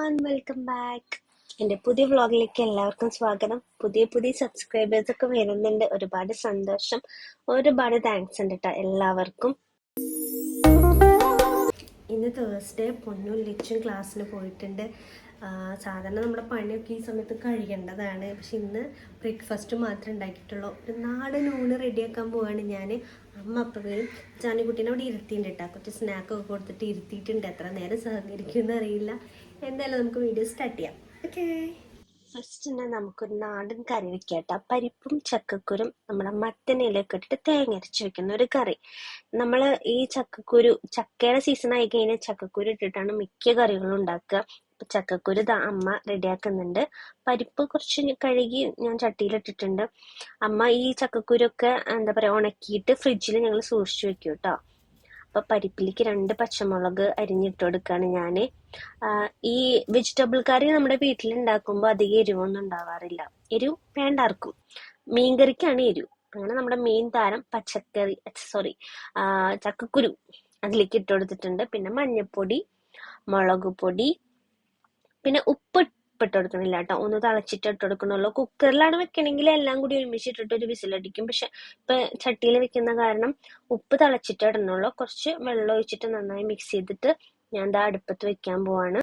Welcome back എന്റെ പുതിയ വ്ളോഗിലേക്ക് എല്ലാവർക്കും സ്വാഗതം. പുതിയ പുതിയ സബ്സ്ക്രൈബേഴ്സ് ഒക്കെ വരുന്നുണ്ട്. ഒരുപാട് സന്തോഷം. ഒരുപാട് താങ്ക്സ് ഉണ്ട് കേട്ടോ എല്ലാവർക്കും. ഇന്ന് തേഴ്സ്ഡേ പൊന്നും ലിച്ചും ക്ലാസ്സിന് പോയിട്ടുണ്ട്. സാധാരണ നമ്മുടെ പണിയൊക്കെ ഈ സമയത്ത് കഴിയേണ്ടതാണ്. പക്ഷെ ഇന്ന് ബ്രേക്ക്ഫാസ്റ്റ് മാത്രമേ ഉണ്ടാക്കിയിട്ടുള്ളൂ. ഒരു നാടൻ ഊണ് റെഡിയാക്കാൻ പോവാണ് ഞാൻ അമ്മ അപ്പം വരും. ജാനിക്കുട്ടീനെ അവിടെ ഇരുത്തിയിട്ടുണ്ട് കേട്ടോ കുറച്ച് സ്നാക്കൊക്കെ കൊടുത്തിട്ട് ഇരുത്തിയിട്ടുണ്ട്. എത്ര നേരം സഹകരിക്കുമെന്ന് അറിയില്ല. എന്തായാലും നമുക്ക് വീഡിയോ സ്റ്റാർട്ട് ചെയ്യാം. ഓക്കേ ഫസ്റ്റ് തന്നെ നമുക്കൊരു നാടൻ കറി വെക്കാട്ടോ. പരിപ്പും ചക്കക്കുരും നമ്മുടെ മത്തനയിലൊക്കെ ഇട്ടിട്ട് തേങ്ങ അരച്ച് വെക്കുന്ന ഒരു കറി. നമ്മൾ ഈ ചക്കക്കുരു ചക്കയുടെ സീസൺ ആയി കഴിഞ്ഞാൽ ചക്കക്കുരു ഇട്ടിട്ടാണ് മിക്ക കറികളും ഉണ്ടാക്കുക. ചക്കക്കുരു അമ്മ റെഡിയാക്കുന്നുണ്ട്. പരിപ്പ് കുറച്ച് കഴുകി ഞാൻ ചട്ടിയിലിട്ടിട്ടുണ്ട് അമ്മ ഈ ചക്കക്കുരൊക്കെ എന്താ പറയാ ഉണക്കിയിട്ട് ഫ്രിഡ്ജിൽ ഞങ്ങൾ സൂക്ഷിച്ചു വെക്കും കേട്ടോ. അപ്പൊ പരിപ്പിലേക്ക് രണ്ട് പച്ചമുളക് അരിഞ്ഞിട്ട് കൊടുക്കാണ് ഞാൻ ഈ വെജിറ്റബിൾ കറി നമ്മുടെ വീട്ടിൽ ഉണ്ടാക്കുമ്പോൾ അധികം എരിവൊന്നും ഉണ്ടാവാറില്ല. എരിവ് വേണ്ടാർക്കും മീൻകറിക്കാണ് എരിവ് അങ്ങനെ നമ്മുടെ മെയിൻ താരം പച്ചക്കറി സോറി ചക്കക്കുരു അതിലേക്ക് ഇട്ട് കൊടുത്തിട്ടുണ്ട് പിന്നെ മഞ്ഞൾപ്പൊടി മുളക് പൊടി പിന്നെ ഉപ്പ് ഇട്ട് കൊടുക്കണില്ല കേട്ടോ ഒന്ന് തിളച്ചിട്ട് ഇട്ട് കൊടുക്കണുള്ളൂ കുക്കറിലാണ് വെക്കണമെങ്കിൽ എല്ലാം കൂടി ഒരുമിച്ചിട്ടിട്ട് ഒരു വിസിലടിക്കും. പക്ഷെ ഇപ്പൊ ചട്ടിയിൽ വെക്കുന്ന കാരണം ഉപ്പ് തിളച്ചിട്ട് ഇടണുള്ളൂ. കുറച്ച് വെള്ളം ഒഴിച്ചിട്ട് നന്നായി മിക്സ് ചെയ്തിട്ട് ഞാൻ ദാ അടുപ്പത്ത് വെക്കാൻ പോവാണ്.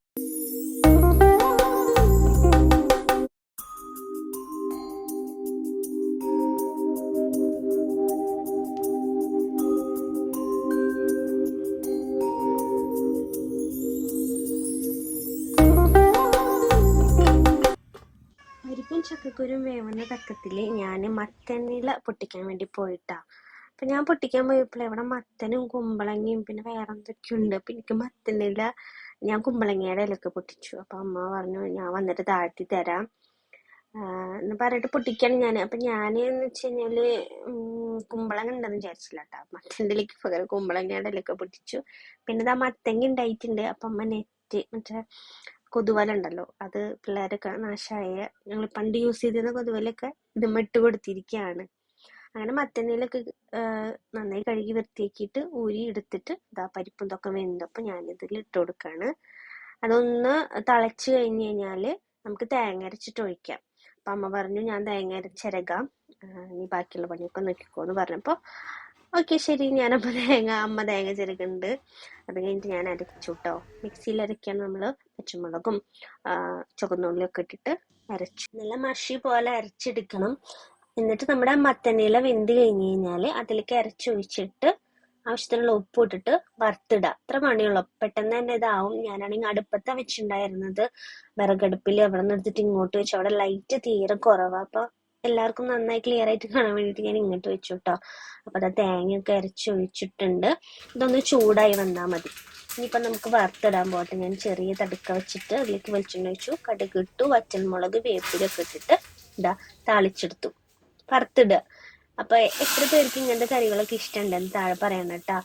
ചക്കക്കുരും വേവുന്ന തക്കത്തിൽ ഞാൻ മത്തനില പൊട്ടിക്കാൻ വേണ്ടി പോയിട്ടാ. അപ്പൊ ഞാൻ പൊട്ടിക്കാൻ പോയപ്പോൾ ഇവിടെ മത്തനും കുമ്പളങ്ങയും പിന്നെ വേറെ എന്തൊക്കെയുണ്ട് അപ്പൊ എനിക്ക് മത്തനില ഞാൻ കുമ്പളങ്ങയുടെ ഇലയൊക്കെ പൊട്ടിച്ചു. അപ്പൊ അമ്മ പറഞ്ഞു ഞാൻ വന്നിട്ട് താഴ്ത്തി തരാം. എന്ന് പറഞ്ഞിട്ട് പൊട്ടിക്കാണ് ഞാൻ അപ്പൊ ഞാൻ എന്ന് വെച്ച് കുമ്പളങ്ങ ഉണ്ടെന്ന് വിചാരിച്ചില്ല കേട്ടോ മത്തന്റെ ഇലയ്ക്ക് പകരം കുമ്പളങ്ങയുടെ ഇലയൊക്കെ പൊട്ടിച്ചു. പിന്നെ ഇതാ മത്തങ്ങ ഉണ്ടായിട്ടുണ്ട്. അപ്പൊ അമ്മ നെറ്റ് മറ്റേ കൊതുവല ഉണ്ടല്ലോ അത് പിള്ളേരൊക്കെ നാശമായ ഞങ്ങൾ പണ്ട് യൂസ് ചെയ്തിരുന്ന കൊതുവലൊക്കെ ഇത് ഇട്ട് കൊടുത്തിരിക്കുകയാണ് അങ്ങനെ മത്തനയിലൊക്കെ നന്നായി കഴുകി വൃത്തിയാക്കിയിട്ട് ഊരി എടുത്തിട്ട് ഇതാ പരിപ്പും ഇതൊക്കെ വെന്തപ്പോൾ ഞാനിതിൽ ഇട്ട് കൊടുക്കാണ്. അതൊന്ന് തിളച്ച് കഴിഞ്ഞ് കഴിഞ്ഞാൽ നമുക്ക് തേങ്ങ അരച്ചിട്ട് ഒഴിക്കാം. അപ്പൊ അമ്മ പറഞ്ഞു ഞാൻ തേങ്ങ അരച്ചിരകാം നീ ബാക്കിയുള്ള പണിയൊക്കെ നോക്കിക്കോ എന്ന് പറഞ്ഞപ്പോ ഓക്കെ ശരി. ഞാനപ്പോ തേങ്ങ അമ്മ തേങ്ങ ചിരകുണ്ട് അത് കഴിഞ്ഞിട്ട് ഞാൻ അരച്ചു കേട്ടോ മിക്സിയിൽ അരയ്ക്കാൻ നമ്മൾ പച്ചമുളകും ചുവന്നുള്ളിയും ചുവന്നുള്ളിയൊക്കെ ഇട്ടിട്ട് അരച്ച് നല്ല മഷി പോലെ അരച്ചെടുക്കണം. എന്നിട്ട് നമ്മുടെ മത്തനില വെന്ത് കഴിഞ്ഞ് കഴിഞ്ഞാൽ അതിലേക്ക് അരച്ചൊഴിച്ചിട്ട് ആവശ്യത്തിനുള്ള ഉപ്പ് ഇട്ടിട്ട് വറുത്തിടുക. അത്ര പണിയുള്ളൂ. പെട്ടെന്ന് തന്നെ ഇതാവും. ഞാനാണെങ്കിൽ അടുപ്പത്താണ് വെച്ചിട്ടുണ്ടായിരുന്നത് വിറകടുപ്പിൽ അവിടെ നിന്ന് എടുത്തിട്ട് ഇങ്ങോട്ട് വെച്ചു. അവിടെ ലൈറ്റ് തീരെ കുറവാ. അപ്പൊ എല്ലാവർക്കും നന്നായി ക്ലിയർ ആയിട്ട് കാണാൻ വേണ്ടിയിട്ട് ഞാൻ ഇങ്ങോട്ട് വെച്ചു കേട്ടോ അപ്പൊ അത് തേങ്ങയൊക്കെ അരച്ചൊഴിച്ചിട്ടുണ്ട് ഇതൊന്ന് ചൂടായി വന്നാൽ മതി. ഇനിയിപ്പം നമുക്ക് വറുത്തിടാൻ പോകട്ടെ ഞാൻ ചെറിയ തടുക്ക വെച്ചിട്ട് അതിലേക്ക് വെളിച്ചെണ്ണ ഒഴിച്ചു. കടുക് ഇട്ടു വറ്റൽമുളക് വേപ്പിലൊക്കെ ഇട്ടിട്ട് ഇതാ താളിച്ചെടുത്തു. വറുത്തിടുക. അപ്പൊ എത്ര പേർക്ക് ഇങ്ങനത്തെ കറികളൊക്കെ ഇഷ്ടമുണ്ടെന്ന് താഴെ പറയണം കേട്ടാ.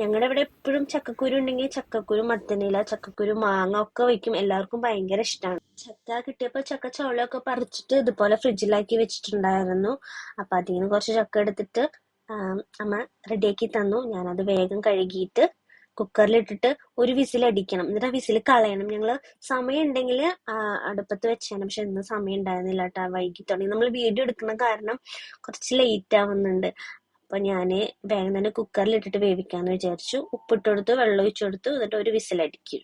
ഞങ്ങളുടെ ഇവിടെ എപ്പോഴും ചക്കക്കുരു ഉണ്ടെങ്കിൽ ചക്കക്കുരു മത്തനില ചക്കക്കുരു മാങ്ങ ഒക്കെ വെക്കും എല്ലാവർക്കും ഭയങ്കര ഇഷ്ടമാണ് ചക്ക കിട്ടിയപ്പോൾ ചക്ക ചോളയൊക്കെ പറിച്ചിട്ട് ഇതുപോലെ ഫ്രിഡ്ജിലാക്കി വെച്ചിട്ടുണ്ടായിരുന്നു. അപ്പൊ അതിൽ നിന്ന് കുറച്ച് ചക്ക എടുത്തിട്ട് അമ്മ റെഡിയാക്കി തന്നു. ഞാനത് വേഗം കഴുകിയിട്ട് കുക്കറിലിട്ടിട്ട് ഒരു വിസിൽ അടിക്കണം. എന്നിട്ട് ആ വിസിൽ കളയണം. ഞങ്ങൾ സമയം ഉണ്ടെങ്കിൽ അടുപ്പത്ത് വെച്ചാണ് പക്ഷെ ഇന്ന് സമയം ഉണ്ടായിരുന്നില്ല കേട്ടോ. വൈകി തുടങ്ങി നമ്മൾ വീഡിയോ എടുക്കുന്ന കാരണം കുറച്ച് ലേറ്റ് ആവുന്നുണ്ട്. അപ്പൊ ഞാൻ വേഗം തന്നെ കുക്കറിലിട്ടിട്ട് വേവിക്കാന്ന് വിചാരിച്ചു. ഉപ്പിട്ട് കൊടുത്തു വെള്ളം ഒഴിച്ചു കൊടുത്തു എന്നിട്ട് ഒരു വിസിലടിക്കും.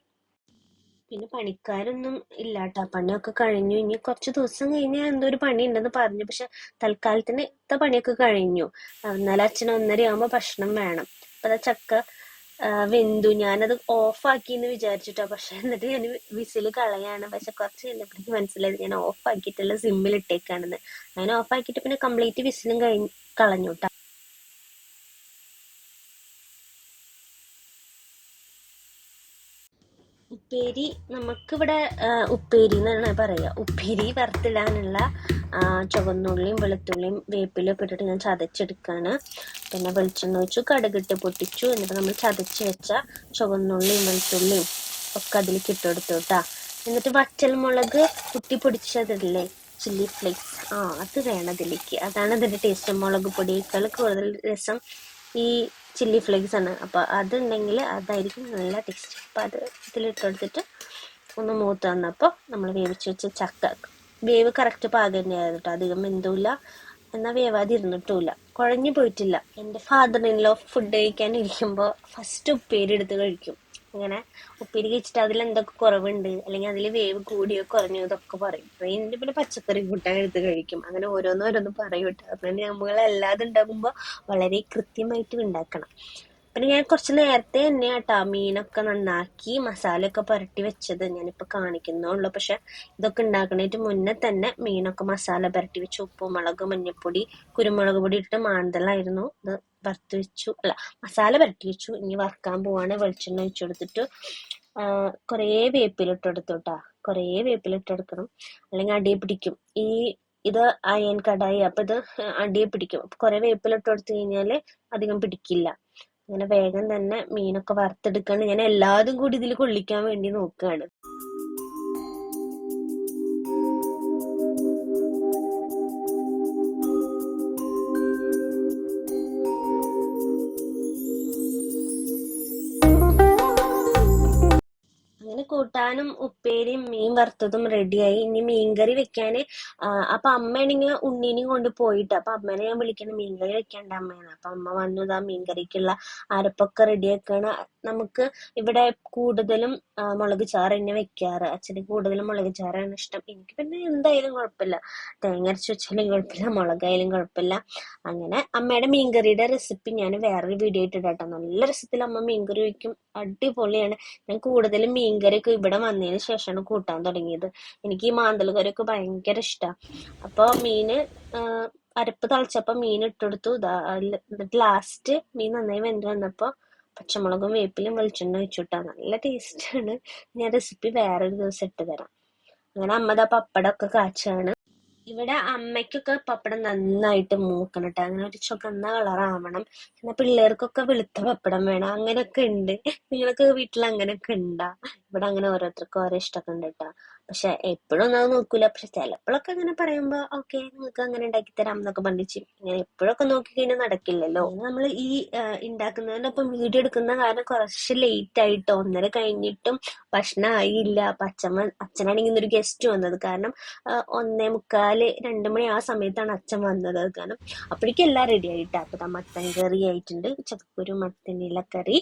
പിന്നെ പണിക്കാരൊന്നും ഇല്ല കേട്ടോ പണിയൊക്കെ കഴിഞ്ഞു. ഇനി കുറച്ച് ദിവസം കഴിഞ്ഞാൽ എന്തോ ഒരു പണി ഉണ്ടെന്ന് പറഞ്ഞു. പക്ഷെ തൽക്കാലത്തിന് ഇത്ത പണിയൊക്കെ കഴിഞ്ഞു. എന്നാലും അച്ഛൻ ഒന്നര ആകുമ്പോ ഭക്ഷണം വേണം. അപ്പൊ ചക്ക വെന്തു ഞാനത് ഓഫ് ആക്കിന്ന് വിചാരിച്ചിട്ടോ. പക്ഷെ എന്നിട്ട് ഞാൻ വിസിൽ കളയാണ്. പക്ഷെ കുറച്ച് കഴിഞ്ഞപ്പോഴേക്ക് മനസ്സിലായത് ഞാൻ ഓഫ് ആക്കിയിട്ടല്ല സിമ്മിൽ ഇട്ടേക്കാണെന്ന്. അങ്ങനെ ഓഫ് ആക്കിയിട്ട് പിന്നെ കംപ്ലീറ്റ് വിസിലും കഴിഞ്ഞ് കളഞ്ഞു ട്ടോ. ഉപ്പേരി നമുക്കിവിടെ ഉപ്പേരി എന്നാണ് പറയുക ഉപ്പേരി വറുത്തിടാനുള്ള ചുവന്നുള്ളിയും വെളുത്തുള്ളിയും വേപ്പിലൊക്കെ ഇട്ടിട്ട് ഞാൻ ചതച്ചെടുക്കാണ്. പിന്നെ വെളിച്ചെണ്ണ ഒഴിച്ചു കടുകിട്ട് പൊട്ടിച്ചു. എന്നിട്ട് നമ്മൾ ചതച്ച് വെച്ച ചുവന്നുള്ളിയും വെളുത്തുള്ളിയും ഒക്കെ അതിലേക്ക് ഇട്ട് കൊടുത്തു കേട്ടാ. എന്നിട്ട് വറ്റൽമുളക് കുത്തി പൊടിച്ചതില്ലേ? ചില്ലി ഫ്ലേക്സ് ആ അത് വേണം അതിലേക്ക്. അതാണ് അതിന്റെ ടേസ്റ്റ് മുളക് പൊടിയേക്കാൾ കൂടുതൽ രസം. ഈ ചില്ലി ഫ്ലേക്സ് ആണ്. അപ്പൊ അതുണ്ടെങ്കിൽ അതായിരിക്കും നല്ല ടേസ്റ്റ് അപ്പൊ അത് ഇതിലിട്ട് കൊടുത്തിട്ട് ഒന്ന് മൂത്ത് വന്നപ്പോൾ നമ്മൾ വേവിച്ച് വെച്ച ചക്ക. വേവ് കറക്റ്റ് പാകം തന്നെയായിരുന്നു കേട്ടോ അധികം വെന്തുമില്ല എന്നാൽ വേവാതിരുന്നിട്ടുമില്ല കുഴഞ്ഞു പോയിട്ടില്ല. എന്റെ ഫാദറിനിലോ ഫുഡ് കഴിക്കാൻ ഇരിക്കുമ്പോൾ ഫസ്റ്റ് ഉപ്പേരി എടുത്ത് കഴിക്കും. അങ്ങനെ ഉപ്പേരി കഴിച്ചിട്ട് അതിൽ എന്തൊക്കെ കുറവുണ്ട്? അല്ലെങ്കിൽ അതിൽ വേവ് കൂടിയോ കുറഞ്ഞോ ഇതൊക്കെ പറയും. അപ്പൊ എന്റെ പിന്നെ പച്ചക്കറി കൂട്ടാൻ എടുത്ത് കഴിക്കും. അങ്ങനെ ഓരോന്നോരോന്ന് പറയൂട്ടോ അതുകൊണ്ട് നമ്മൾ എല്ലാതും ഉണ്ടാകുമ്പോ വളരെ കൃത്യമായിട്ട് ഉണ്ടാക്കണം. പിന്നെ ഞാൻ കുറച്ച് നേരത്തെ തന്നെ കേട്ടോ മീനൊക്കെ നന്നാക്കി മസാലയൊക്കെ പുരട്ടി വെച്ചത് ഞാനിപ്പോൾ കാണിക്കുന്നുള്ളൂ. പക്ഷെ ഇതൊക്കെ ഉണ്ടാക്കണേറ്റ് മുന്നേ തന്നെ മീനൊക്കെ മസാല പുരട്ടി വെച്ചു. ഉപ്പും മുളക് മഞ്ഞൾപ്പൊടി കുരുമുളക് പൊടി ഇട്ട് മാന്തലായിരുന്നു. ഇത് വറുത്ത് വെച്ചു. അല്ല മസാല പുരട്ടി വെച്ചു. ഇനി വറുക്കാൻ പോവാണ്. വെളിച്ചെണ്ണ ഒഴിച്ചു കൊടുത്തിട്ട് കുറേ വേപ്പിലിട്ട് എടുത്തു കേട്ടോ കുറേ വേപ്പിലിട്ട് എടുക്കണം അല്ലെങ്കിൽ അടിയെ പിടിക്കും. ഈ ഇത് അയൻ കടായി. അപ്പൊ ഇത് അടിയെ പിടിക്കും. കുറെ വേപ്പിലിട്ട് കൊടുത്തു കഴിഞ്ഞാൽ അധികം പിടിക്കില്ല. അങ്ങനെ വേഗം തന്നെ മീനൊക്കെ വറുത്തെടുക്കാണ്. ഞാൻ എല്ലാതും കൂടി ഇതിൽ കൊള്ളിക്കാൻ വേണ്ടി നോക്കുകയാണ് കൂട്ടാനും ഉപ്പേരിയും മീൻ വറുത്തതും റെഡിയായി ഇനി മീൻകറി വെക്കാന് അപ്പൊ അമ്മയാണെങ്കിൽ ഉണ്ണീനെയും കൊണ്ട് പോയിട്ട് അപ്പൊ അമ്മേനെ ഞാൻ വിളിക്കണം മീൻകറി വെക്കേണ്ട അമ്മയാണ് അപ്പൊ അമ്മ വന്നു ഇതാ മീൻകറിക്കുള്ള അരപ്പൊക്കെ റെഡിയാക്കാണ് നമുക്ക് ഇവിടെ കൂടുതലും മുളക് ചാറ് തന്നെ വെക്കാറ്. അച്ഛന് കൂടുതലും മുളക് ചാറാണ് ഇഷ്ടം. എനിക്ക് പിന്നെ എന്തായാലും കുഴപ്പമില്ല. തേങ്ങ അരച്ച് വെച്ചാലും കുഴപ്പമില്ല മുളകായാലും കുഴപ്പമില്ല. അങ്ങനെ അമ്മയുടെ മീൻകറിയുടെ റെസിപ്പി ഞാൻ വേറൊരു വീഡിയോ ഇട്ടിട്ടാട്ടോ. നല്ല രസത്തിൽ അമ്മ മീൻകറി വെക്കും. അടിപൊളിയാണ്. ഞാൻ കൂടുതലും മീൻകറിയൊക്കെ ഇവിടെ വന്നതിന് ശേഷമാണ് കൂട്ടാൻ തുടങ്ങിയത്. എനിക്ക് ഈ മാന്തൽ കറിയൊക്കെ ഭയങ്കര ഇഷ്ടമാണ് അപ്പോൾ മീന് അരപ്പ് തളിച്ചപ്പോൾ മീൻ ഇട്ടെടുത്തു. എന്നിട്ട് ലാസ്റ്റ് മീൻ നന്നായി വെന്ത് വന്നപ്പോൾ പച്ചമുളകും വേപ്പിലും വെളിച്ചെണ്ണ വെച്ചിട്ടാ നല്ല ടേസ്റ്റാണ് ഞാൻ റെസിപ്പി വേറൊരു ദിവസം ഇട്ട് തരാം. അങ്ങനെ അമ്മ പപ്പടമൊക്കെ കാച്ചാണ്. ഇവിടെ അമ്മയ്ക്കൊക്കെ പപ്പടം നന്നായിട്ട് മൂക്കണം കേട്ടോ അങ്ങനെ ഒരു ചുവന്ന കളറാവണം. പിന്നെ പിള്ളേർക്കൊക്കെ വെളുത്ത പപ്പടം വേണം. അങ്ങനെയൊക്കെ ഉണ്ട്. നിങ്ങൾക്ക് വീട്ടിൽ അങ്ങനെയൊക്കെ ഉണ്ടാ? ഇവിടെ അങ്ങനെ ഓരോരുത്തർക്കും ഓരോ ഇഷ്ടമൊക്കെ ഉണ്ട് കേട്ടോ പക്ഷെ എപ്പോഴും ഒന്നും നോക്കൂല. പക്ഷെ ചിലപ്പോഴൊക്കെ അങ്ങനെ പറയുമ്പോ ഓക്കെ നിങ്ങൾക്ക് അങ്ങനെ ഉണ്ടാക്കി തരാം എന്നൊക്കെ പറഞ്ഞിച്ച് ഇങ്ങനെ എപ്പോഴൊക്കെ നോക്കി കഴിഞ്ഞാൽ നടക്കില്ലല്ലോ. നമ്മൾ ഈ ഉണ്ടാക്കുന്നതിനൊപ്പം വീഡിയോ എടുക്കുന്ന കാരണം കുറച്ച് ലേറ്റ് ആയിട്ടോ ഒന്നര കഴിഞ്ഞിട്ടും ഭക്ഷണം ആയില്ല അപ്പൊ അച്ഛമ്മ അച്ഛനാണെങ്കിൽ ഇന്നൊരു ഗസ്റ്റ് വന്നത്. കാരണം ഒന്നേ മുക്കാൽ രണ്ടു മണി ആ സമയത്താണ് അച്ഛൻ വന്നത്. കാരണം അപ്പോഴേക്കും എല്ലാം റെഡി ആയിട്ടാ. അപ്പൊ മത്തൻ കറി ആയിട്ടുണ്ട്. ചക്കക്കുരു മത്തനിലക്കറി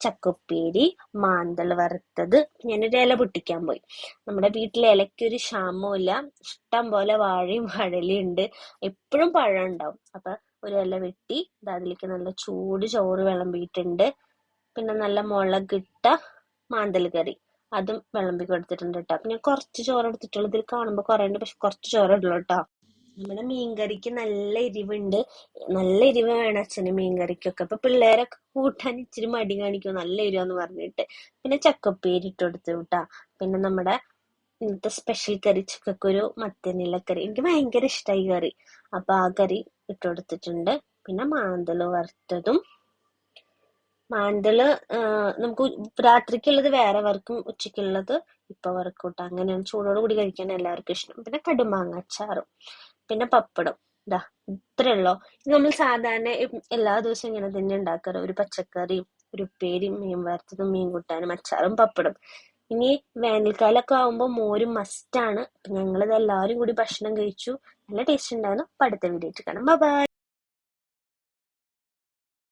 ചക്കുപ്പേരി മാന്തൾ വറുത്തത് ഞാനൊരു ഇല പൊട്ടിക്കാൻ പോയി. നമ്മുടെ വീട്ടിലെ ഇലയ്ക്കൊരു ക്ഷാമമില്ല ഇഷ്ടം പോലെ വാഴയും വാഴലയും ഉണ്ട്. എപ്പോഴും പഴം ഉണ്ടാവും. അപ്പൊ ഒരു ഇല വെട്ടി അതിലേക്ക് നല്ല ചൂട് ചോറ് വിളമ്പിയിട്ടുണ്ട്. പിന്നെ നല്ല മുളകിട്ട മാന്തൽ കറി. അതും വിളമ്പി കൊടുത്തിട്ടുണ്ട് കേട്ടോ. ഞാൻ കുറച്ച് ചോറ് എടുത്തിട്ടുള്ളൂ. ഇതിൽ കാണുമ്പോൾ കുറേ ഉണ്ട് പക്ഷെ കുറച്ച് ചോറ് ഇടുള്ളൂ കേട്ടോ. നമ്മുടെ മീൻകറിക്ക് നല്ല എരിവുണ്ട്. നല്ല എരിവ് വേണം അച്ഛന് മീൻകറിക്കൊക്കെ. അപ്പൊ പിള്ളേരൊക്കെ കൂട്ടാൻ ഇച്ചിരി മടി കാണിക്കും. നല്ല എരിവെന്ന് പറഞ്ഞിട്ട്. പിന്നെ ചക്കപ്പേരി ഇട്ട് കൊടുത്തു വിട്ടാ പിന്നെ നമ്മുടെ ഇന്നത്തെ സ്പെഷ്യൽ കറി ചക്കക്കുരു മത്തനിലക്കറി എനിക്ക് ഭയങ്കര ഇഷ്ടമായി കറി. അപ്പൊ ആ കറി ഇട്ട് കൊടുത്തിട്ടുണ്ട്. പിന്നെ മാന്തൽ വറുത്തതും. മാന്തൽ നമുക്ക് രാത്രിക്കുള്ളത് വേറെ വർക്കും ഉച്ചക്കുള്ളത് ഇപ്പൊ വറുക്കൂട്ട അങ്ങനെയാണ് ചൂടോട് കൂടി കഴിക്കാൻ എല്ലാവർക്കും ഇഷ്ടം. പിന്നെ കടുമാങ്ങ അച്ചാറും പിന്നെ പപ്പടം. ഇതാ ഇത്രേ ഉള്ളോ ഇത് നമ്മൾ സാധാരണ എല്ലാ ദിവസവും ഇങ്ങനെ തന്നെ ഉണ്ടാക്കാറ്. ഒരു പച്ചക്കറിയും ഒരു ഉപ്പേരിയും മീൻ വറുത്തതും മീൻ കൂട്ടാനും അച്ചാറും പപ്പടം. ഇനി വേനൽക്കാലൊക്കെ ആകുമ്പോൾ മോരും മസ്റ്റാണ് ഞങ്ങളിത് എല്ലാവരും കൂടി ഭക്ഷണം കഴിച്ചു. നല്ല ടേസ്റ്റ് ഉണ്ടായിരുന്നു. അടുത്ത വീഡിയോ കാണാം. ബൈ